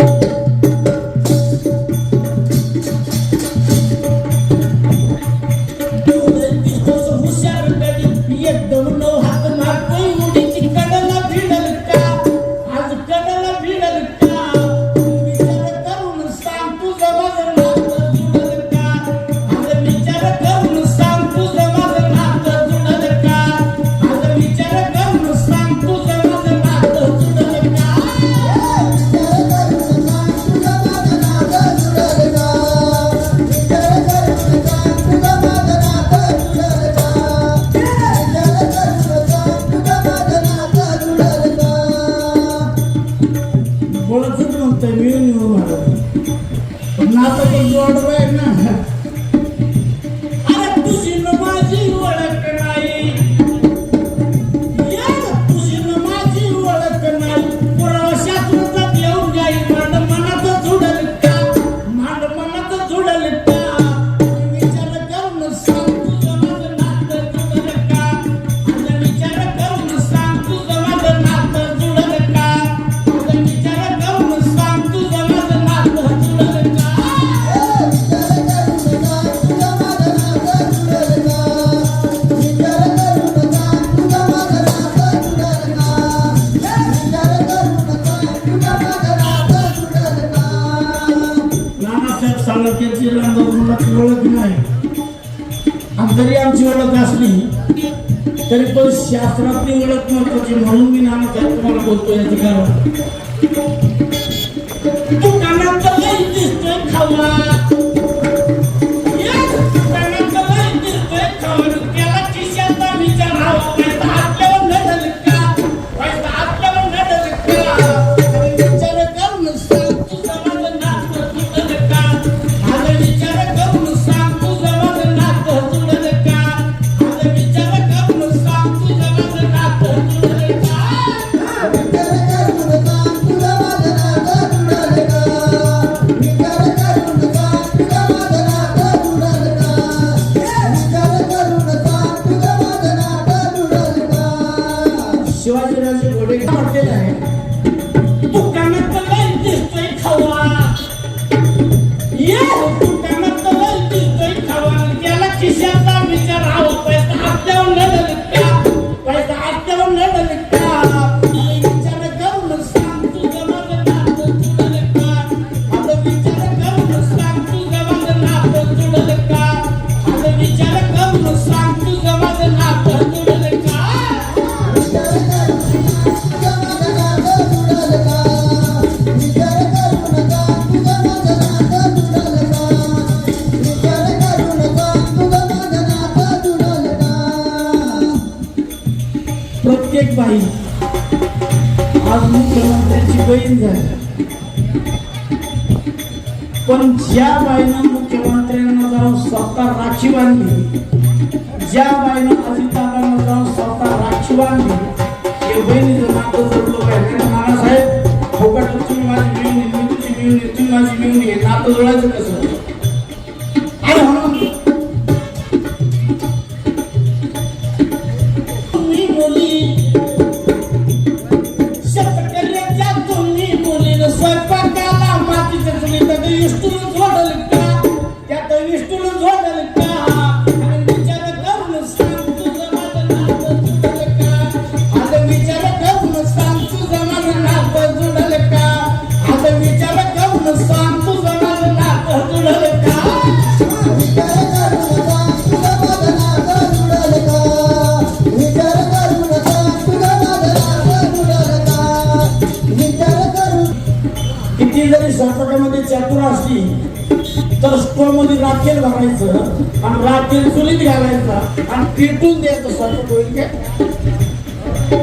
you. आमदार ओळख नाही आणि जरी आमची ओळख असली तरी पण शास्त्रातली ओळख महत्वाची म्हणून मी नाना साहेब तुम्हाला बोलतो याचं कारण? तू दिसतोय खावा शिवाजीराजे गोडे म्हटलेलं आहे नाही. आज मुख्यमंत्र्याची बहीण झाली. पण ज्या बाईनं मुख्यमंत्र्यांना जाऊन स्वतः राखी बांधली ज्या बाईनं अजिताबांना जाऊन स्वतः राखी बांधली हे बहिणीचं नातं जोडलं पाहिजे. नानासाहेब फोकट तुम्ही माझी मिळून तुम्ही माझी मिळून हे नातं जोडायचं कसं? ರೋಡಲ್ಲಿ जरी चातुर असली तर स्टोमध्ये राखेल घालायचं आणि राखेल चुलीत घालायचा आणि पेटून द्यायचं स्वयंपाक होईल काय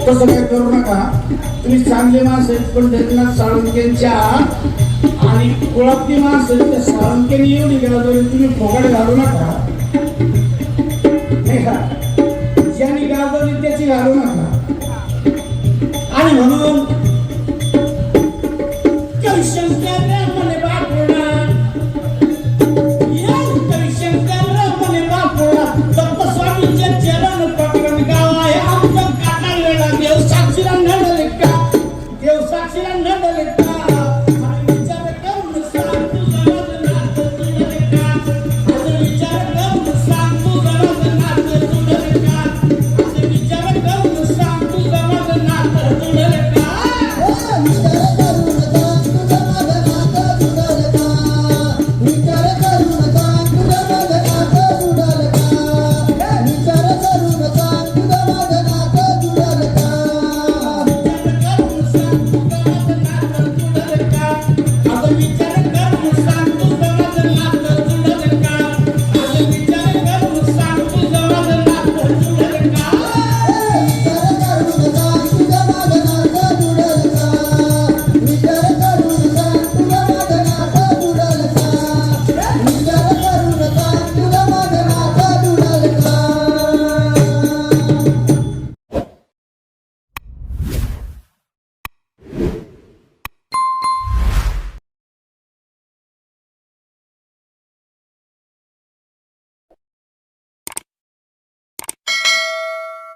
तसं काय करू नका. तुम्ही चांगले माणसं आहेत पण त्यांना साळुंकेंच्या आणि कुळातली माणसं त्या साळुंकेने येऊन गेला तरी तुम्ही फोगाट घालू नका. Ándale, pa.